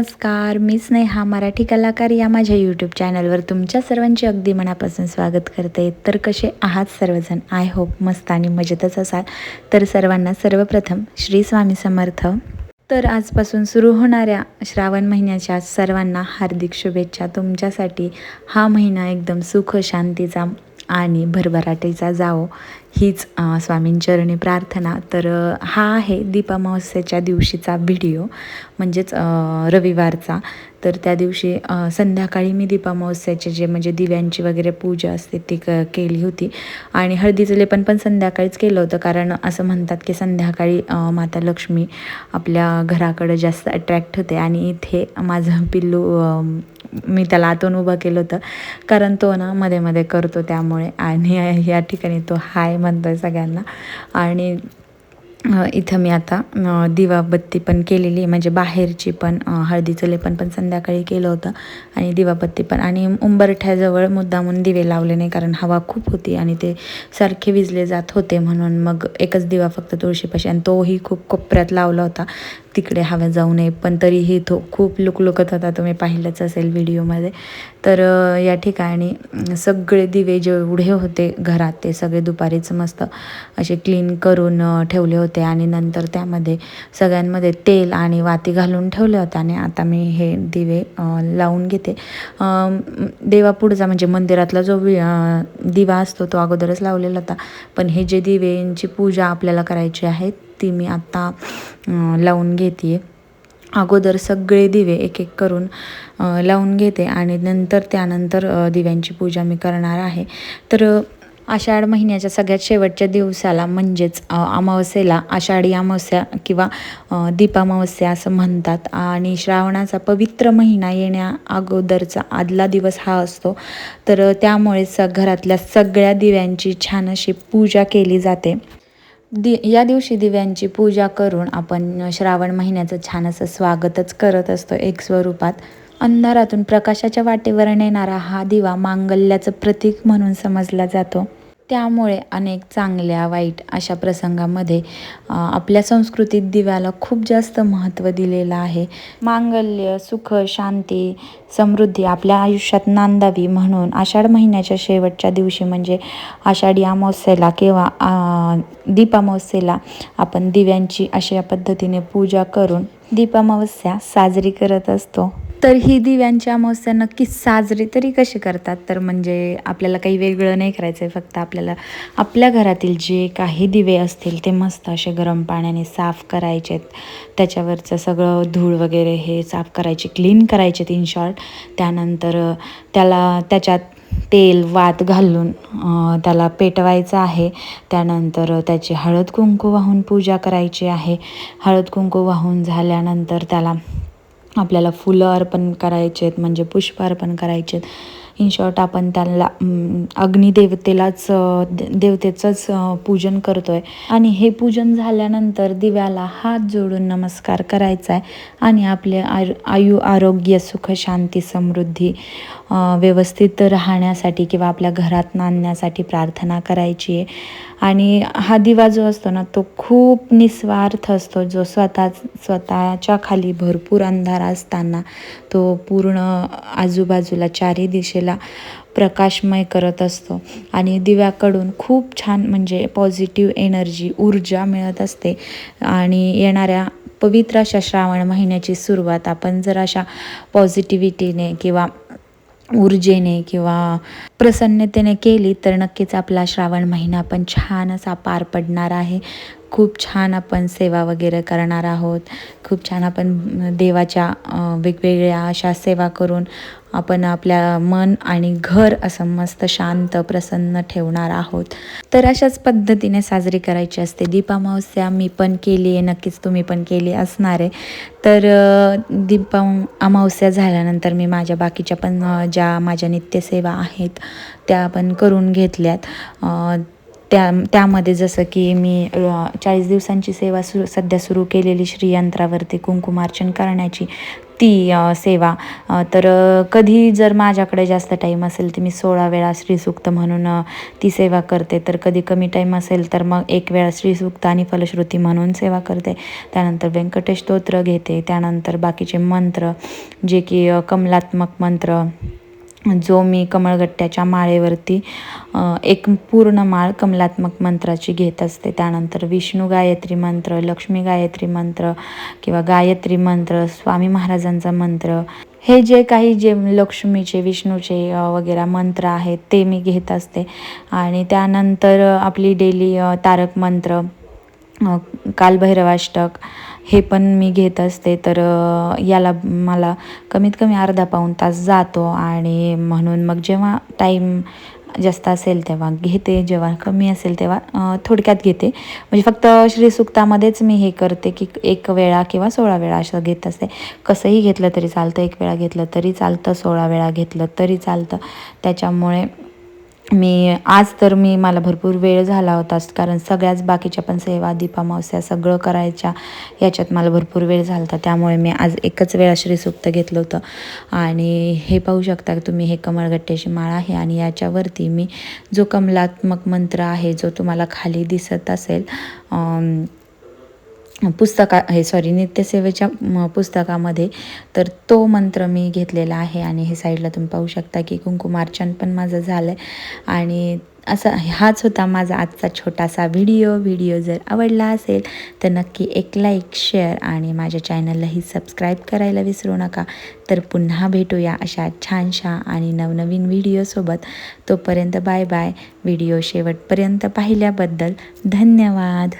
नमस्कार मी स्नेहा मराठी कलाकार या माझ्या यूट्यूब चॅनलवर तुमच्या सर्वांचे अगदी मनापासून स्वागत करते. तर कसे आहात सर्वजण? आय होप मस्त आणि मजेतच असाल. तर सर्वांना सर्वप्रथम श्री स्वामी समर्थ. तर आजपासून सुरू होणाऱ्या श्रावण महिन्याच्या सर्वांना हार्दिक शुभेच्छा. तुमच्यासाठी हा महिना एकदम सुख शांतीचा आणि भरभराटेचा जावो हीच स्वामींचरणी प्रार्थना. तर हा आहे दीपामावस्याच्या दिवशीचा व्हिडिओ म्हणजेच रविवारचा. तर त्या दिवशी संध्याकाळी मी दीपामावस्याचे जे म्हणजे दिव्यांची वगैरे पूजा असते ती क केली होती. आणि हळदीचं लेपन पण संध्याकाळीच केलं होतं कारण असं म्हणतात की संध्याकाळी माता लक्ष्मी आपल्या घराकडं जास्त अट्रॅक्ट होते. आणि इथे माझं पिल्लू मी त्याला आतून उभं केलं होतं. कारण तो ना मध्ये मध्ये करतो त्यामुळे. आणि या ठिकाणी तो हाय म्हणतो आहे सगळ्यांना. आणि इथं मी आता दिवाबत्ती पण केलेली म्हणजे बाहेरची पण हळदीचं लेपन पण संध्याकाळी केलं होतं. आणि दिवाबत्ती पण. आणि उंबरठ्याजवळ मुद्दामून दिवे लावले नाही कारण हवा खूप होती आणि ते सारखे विजले जात होते म्हणून मग एकच दिवा फक्त तुळशीपाशी. आणि तोही खूप कोपऱ्यात लावला होता. तिकडे हवा जाऊ नये पण तरीही तो खूप लुकलुकत होता तुम्ही पाहिलंच असेल व्हिडिओमध्ये. तर या ठिकाणी सगळे दिवे जेवढे होते घरात ते सगळे दुपारीच मस्त असे क्लीन करून ठेवले होते. आणि नंतर त्यामध्ये सगळ्यांमध्ये तेल आणि वाती घालून ठेवले होते. आणि आता मी हे दिवे लावून घेते. देवापुढचा म्हणजे मंदिरातला जो वि- दिवा असतो तो अगोदरच लावलेला होता. पण हे जे दिव्यांची पूजा आपल्याला करायची आहे ती मी आत्ता लावून घेते अगोदर सगळे दिवे एक एक करून लावून घेते आणि नंतर त्यानंतर दिव्यांची पूजा मी करणार आहे. तर आषाढ महिन्याच्या सगळ्यात शेवटच्या दिवसाला म्हणजेच अमावस्येला आषाढी अमावस्या किंवा दीपामावस्या असं म्हणतात. आणि श्रावणाचा पवित्र महिना येण्या अगोदरचा आदला दिवस हा असतो. तर त्यामुळे स घरातल्या सगळ्या दिव्यांची छान अशी पूजा केली जाते. दि या दिवशी दिव्यांची पूजा करून आपण श्रावण महिन्याचं छान असं स्वागतच करत असतो एक स्वरूपात. अंधारातून प्रकाशाच्या वाटेवर नेणारा हा दिवा मांगल्याचं प्रतीक म्हणून समजला जातो. त्यामुळे अनेक चांगल्या वाईट अशा प्रसंगामध्ये आपल्या संस्कृतीत दिव्याला खूप जास्त महत्त्व दिलेलं आहे. मांगल्य सुख शांती समृद्धी आपल्या आयुष्यात नांदावी म्हणून आषाढ महिन्याच्या शेवटच्या दिवशी म्हणजे आषाढी अमावस्येला किंवा दीपामावस्येला आपण दिव्यांची अशा पद्धतीने पूजा करून दीपामावस्या साजरी करत असतो. तर ही दिव्यांची अमावस्या नक्कीच साजरी तरी कशी करतात? तर म्हणजे आपल्याला काही वेगळं नाही करायचं आहे फक्त आपल्याला आपल्या घरातील जे काही दिवे असतील ते मस्त असे गरम पाण्याने साफ करायचे त्याच्यावरचं सगळं धूळ वगैरे हे साफ करायचे क्लीन करायचे इन शॉर्ट त्यानंतर त्याला त्याच्यात तेल वात घालून त्याला पेटवायचं आहे. त्यानंतर त्याची हळद कुंकू वाहून पूजा करायची आहे. हळद कुंकू वाहून झाल्यानंतर त्याला आपल्याला फुलं अर्पण करायचे आहेत म्हणजे पुष्प अर्पण करायचे आहेत इन शॉर्ट आपण त्यांना अग्निदेवतेलाच देवतेचंच पूजन करतो आहे आणि हे पूजन झाल्यानंतर दिव्याला हात जोडून नमस्कार करायचा आहे आणि आपले आयु आयु आरोग्य सुख शांती समृद्धी व्यवस्थित राहण्यासाठी किंवा आपल्या घरात नांदण्यासाठी प्रार्थना करायची आहे. आणि हा दिवा जो असतो ना तो खूप निस्वार्थ असतो. जो स्वतः स्वतःच्या खाली भरपूर अंधार असताना तो पूर्ण आजूबाजूला चारही दिशेला प्रकाशमय करत असतो. आणि दिव्याकडून खूप छान म्हणजे पॉझिटिव्ह एनर्जी ऊर्जा मिळत असते. आणि येणाऱ्या पवित्र अशा श्रावण महिन्याची सुरुवात आपण जर अशा पॉझिटिव्हिटीने किंवा ऊर्जेने किंवा प्रसन्नतेने केली तर नक्कीच आपला श्रावण महिना पण छान असा पार पडणार आहे. खूप छान आपण सेवा वगैरे करणार आहोत. खूप छान आपण देवाच्या वेगवेगळ्या अशा सेवा करून आपण आपल्या मन आणि घर असं मस्त शांत प्रसन्न ठेवणार आहोत. तर अशाच पद्धतीने साजरी करायची असते. दीपामावस्या मी पण केली आहे. नक्कीच तुम्ही पण केली असणार आहे. तर दीपा अमावस्या झाल्यानंतर मी माझ्या बाकीच्या पण ज्या माझ्या नित्यसेवा आहेत त्या पण करून घेतल्यात. त्या त्यामध्ये जसं की मी चाळीस दिवसांची सेवा सुरू सध्या सुरू केलेली श्रीयंत्रावरती कुंकुमार्चन करण्याची ती सेवा. तर कधी जर माझ्याकडे जास्त टाईम असेल तर मी सोळा वेळा श्रीसूक्त म्हणून ती सेवा करते. तर कधी कमी टाईम असेल तर मग एक वेळा श्रीसूक्त आणि फलश्रुती म्हणून सेवा करते. त्यानंतर व्यंकटेश स्तोत्र घेते. त्यानंतर बाकीचे मंत्र जे की कमलात्मक मंत्र जो मी कमळगट्ट्याच्या माळेवरती एक पूर्ण माळ कमलात्मक मंत्राची घेत असते. त्यानंतर विष्णू गायत्री मंत्र लक्ष्मी गायत्री मंत्र किंवा गायत्री मंत्र स्वामी महाराजांचा मंत्र. हे जे काही जे लक्ष्मीचे विष्णूचे वगैरे मंत्र आहेत ते मी घेत असते. आणि त्यानंतर आपली डेली तारक मंत्र कालभैरवाष्टक हे पण मी घेत असते. तर याला मला कमीत कमी अर्धा पाऊण तास जातो आणि म्हणून मग जेव्हा टाईम जास्त असेल तेव्हा घेते. जेव्हा कमी असेल तेव्हा थोडक्यात घेते. म्हणजे फक्त श्रीसुक्तामध्येच मी हे करते की एक वेळा किंवा सोळा वेळा असं घेत असते. कसंही घेतलं तरी चालतं. एक वेळा घेतलं तरी चालतं. सोळा वेळा घेतलं तरी चालतं. त्याच्यामुळे मी आज तर मी मला भरपूर वेळ झाला होता कारण सगळ्याच बाकीच्या पण सेवा दीपा मावस्या सगळं करायच्या याच्यात मला भरपूर वेळ झाला होता त्यामुळे मी आज एकच वेळा श्रीसूक्त घेतलं होतं. आणि हे पाहू शकता की तुम्ही हे कमळगट्ट्याची माळ आहे आणि याच्यावरती मी जो कमलात्मक मंत्र आहे जो तुम्हाला खाली दिसत असेल पुस्तका हे सॉरी नित्यसेवेच्या पुस्तकामध्ये तर तो मंत्र मी घेतलेला आहे आणि हे साईडला तुम्ही पाहू शकता की कुंकुमार्चन पण माझं झालं आहे आणि असा हाच होता माझा आजचा छोटासा व्हिडिओ व्हिडिओ जर आवडला असेल तर नक्की एक लाईक शेअर आणि माझ्या चॅनललाही सबस्क्राईब करायला विसरू नका. तर पुन्हा भेटूया अशा छानशा आणि नवनवीन व्हिडिओसोबत तोपर्यंत बाय बाय व्हिडिओ शेवटपर्यंत पाहिल्याबद्दल धन्यवाद.